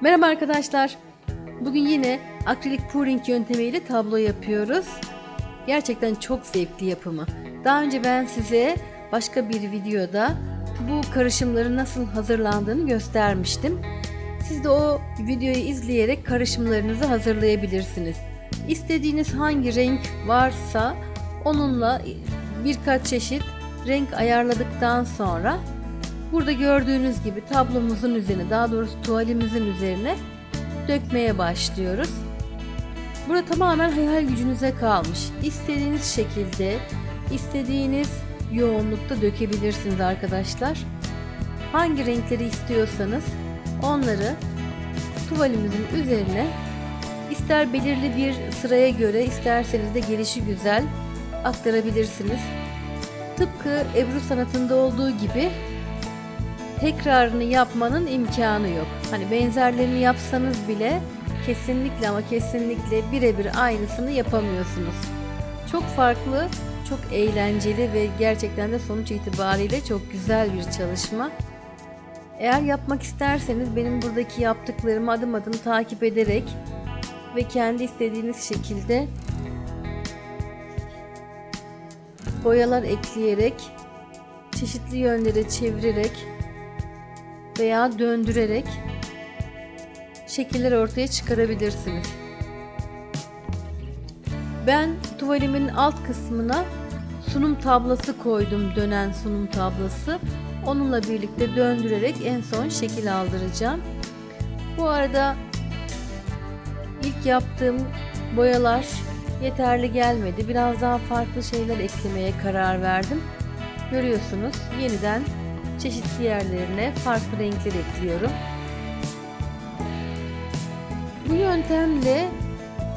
Merhaba arkadaşlar. Bugün yine akrilik pouring yöntemiyle tablo yapıyoruz. Gerçekten çok zevkli yapımı. Daha önce ben size başka bir videoda bu karışımların nasıl hazırlandığını göstermiştim. Siz de o videoyu izleyerek karışımlarınızı hazırlayabilirsiniz. İstediğiniz hangi renk varsa onunla birkaç çeşit renk ayarladıktan sonra Burada gördüğünüz gibi tablomuzun üzerine daha doğrusu tuvalimizin üzerine dökmeye başlıyoruz. Burada tamamen hayal gücünüze kalmış. İstediğiniz şekilde, istediğiniz yoğunlukta dökebilirsiniz arkadaşlar. Hangi renkleri istiyorsanız onları tuvalimizin üzerine ister belirli bir sıraya göre isterseniz de gelişi güzel aktarabilirsiniz. Tıpkı Ebru sanatında olduğu gibi tekrarını yapmanın imkanı yok. Hani benzerlerini yapsanız bile kesinlikle ama kesinlikle birebir aynısını yapamıyorsunuz. Çok farklı, çok eğlenceli ve gerçekten de sonuç itibariyle çok güzel bir çalışma. Eğer yapmak isterseniz benim buradaki yaptıklarımı adım adım takip ederek ve kendi istediğiniz şekilde boyalar ekleyerek çeşitli yönlere çevirerek veya döndürerek şekiller ortaya çıkarabilirsiniz. Ben tuvalimin alt kısmına sunum tablası koydum, dönen sunum tablası. Onunla birlikte döndürerek en son şekil aldıracağım. Bu arada ilk yaptığım boyalar yeterli gelmedi. Biraz daha farklı şeyler eklemeye karar verdim. Görüyorsunuz yeniden çeşitli yerlerine farklı renkler ekliyorum. Bu yöntemle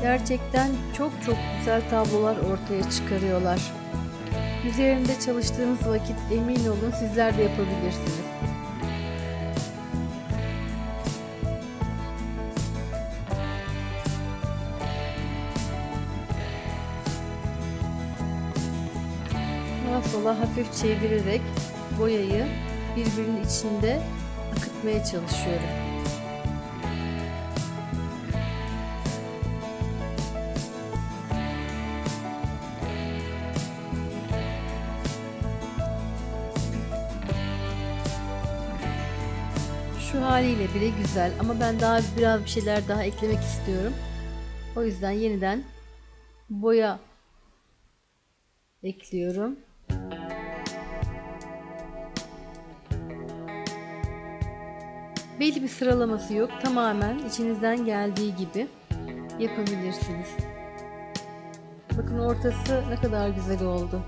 gerçekten çok çok güzel tablolar ortaya çıkarıyorlar. Üzerinde çalıştığınız vakit emin olun sizler de yapabilirsiniz. Sağa sola hafif çevirerek boyayı birbirinin içinde akıtmaya çalışıyorum. Şu haliyle bile güzel ama ben daha biraz bir şeyler daha eklemek istiyorum. O yüzden yeniden boya ekliyorum. Belli bir sıralaması yok. Tamamen içinizden geldiği gibi yapabilirsiniz. Bakın ortası ne kadar güzel oldu.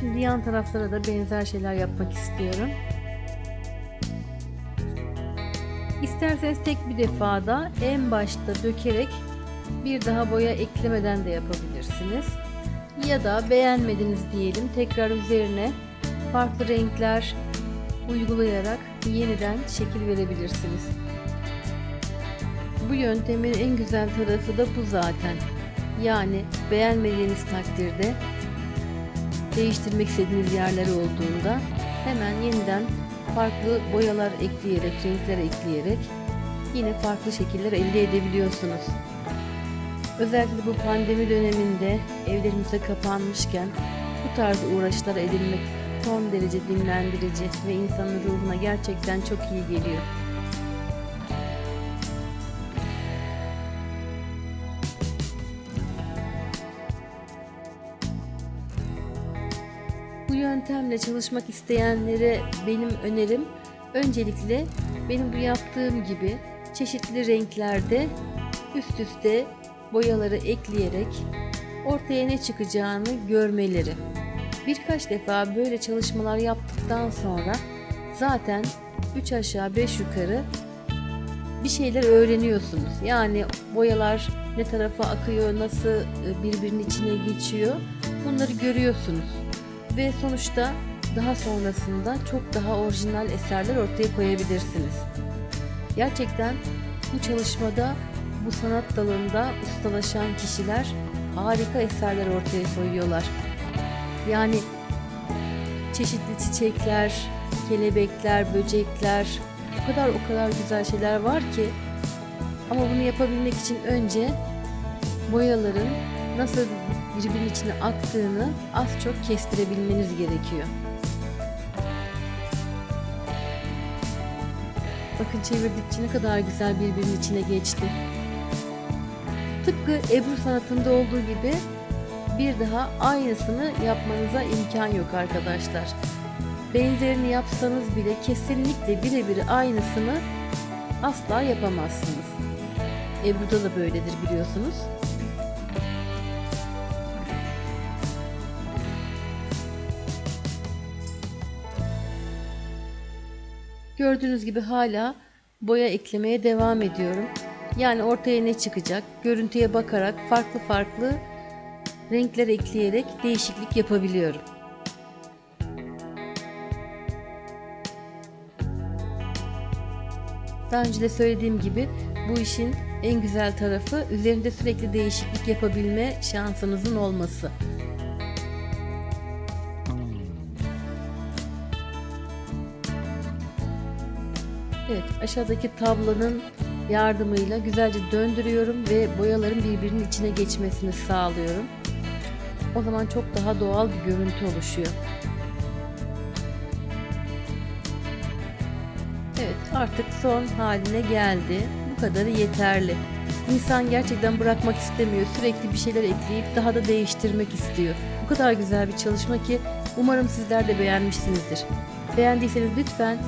Şimdi yan taraflara da benzer şeyler yapmak istiyorum. İsterseniz tek bir defada en başta dökerek bir daha boya eklemeden de yapabilirsiniz. Ya da beğenmediniz diyelim tekrar üzerine farklı renkler uygulayarak yeniden şekil verebilirsiniz. Bu yöntemin en güzel tarafı da bu zaten. Yani beğenmediğiniz takdirde değiştirmek istediğiniz yerler olduğunda hemen yeniden farklı boyalar ekleyerek, renkler ekleyerek yine farklı şekiller elde edebiliyorsunuz. Özellikle bu pandemi döneminde evlerimize kapanmışken bu tarz uğraşlar edinmek son derece dinlendirici ve insanın ruhuna gerçekten çok iyi geliyor. Bu yöntemle çalışmak isteyenlere benim önerim öncelikle benim bu yaptığım gibi çeşitli renklerde üst üste boyaları ekleyerek ortaya ne çıkacağını görmeleri. Birkaç defa böyle çalışmalar yaptıktan sonra zaten 3 aşağı 5 yukarı bir şeyler öğreniyorsunuz. Yani boyalar ne tarafa akıyor, nasıl birbirinin içine geçiyor bunları görüyorsunuz. Ve sonuçta daha sonrasında çok daha orijinal eserler ortaya koyabilirsiniz. Gerçekten bu çalışmada bu sanat dalında ustalaşan kişiler harika eserler ortaya koyuyorlar. Yani çeşitli çiçekler, kelebekler, böcekler, o kadar o kadar güzel şeyler var ki. Ama bunu yapabilmek için önce boyaların nasıl birbirinin içine aktığını az çok kestirebilmeniz gerekiyor. Bakın çevirdikçe ne kadar güzel birbirinin içine geçti. Tıpkı Ebru sanatında olduğu gibi bir daha aynısını yapmanıza imkan yok arkadaşlar. Benzerini yapsanız bile kesinlikle birebir aynısını asla yapamazsınız. Ebru'da da böyledir biliyorsunuz. Gördüğünüz gibi hala boya eklemeye devam ediyorum. Yani ortaya ne çıkacak? Görüntüye bakarak farklı farklı renkler ekleyerek değişiklik yapabiliyorum. Daha önce de söylediğim gibi bu işin en güzel tarafı üzerinde sürekli değişiklik yapabilme şansınızın olması. Evet aşağıdaki tablonun yardımıyla güzelce döndürüyorum ve boyaların birbirinin içine geçmesini sağlıyorum. O zaman çok daha doğal bir görüntü oluşuyor. Evet artık son haline geldi. Bu kadarı yeterli. İnsan gerçekten bırakmak istemiyor. Sürekli bir şeyler ekleyip daha da değiştirmek istiyor. Bu kadar güzel bir çalışma ki umarım sizler de beğenmişsinizdir. Beğendiyseniz lütfen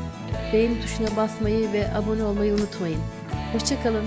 beğeni tuşuna basmayı ve abone olmayı unutmayın. Hoşçakalın.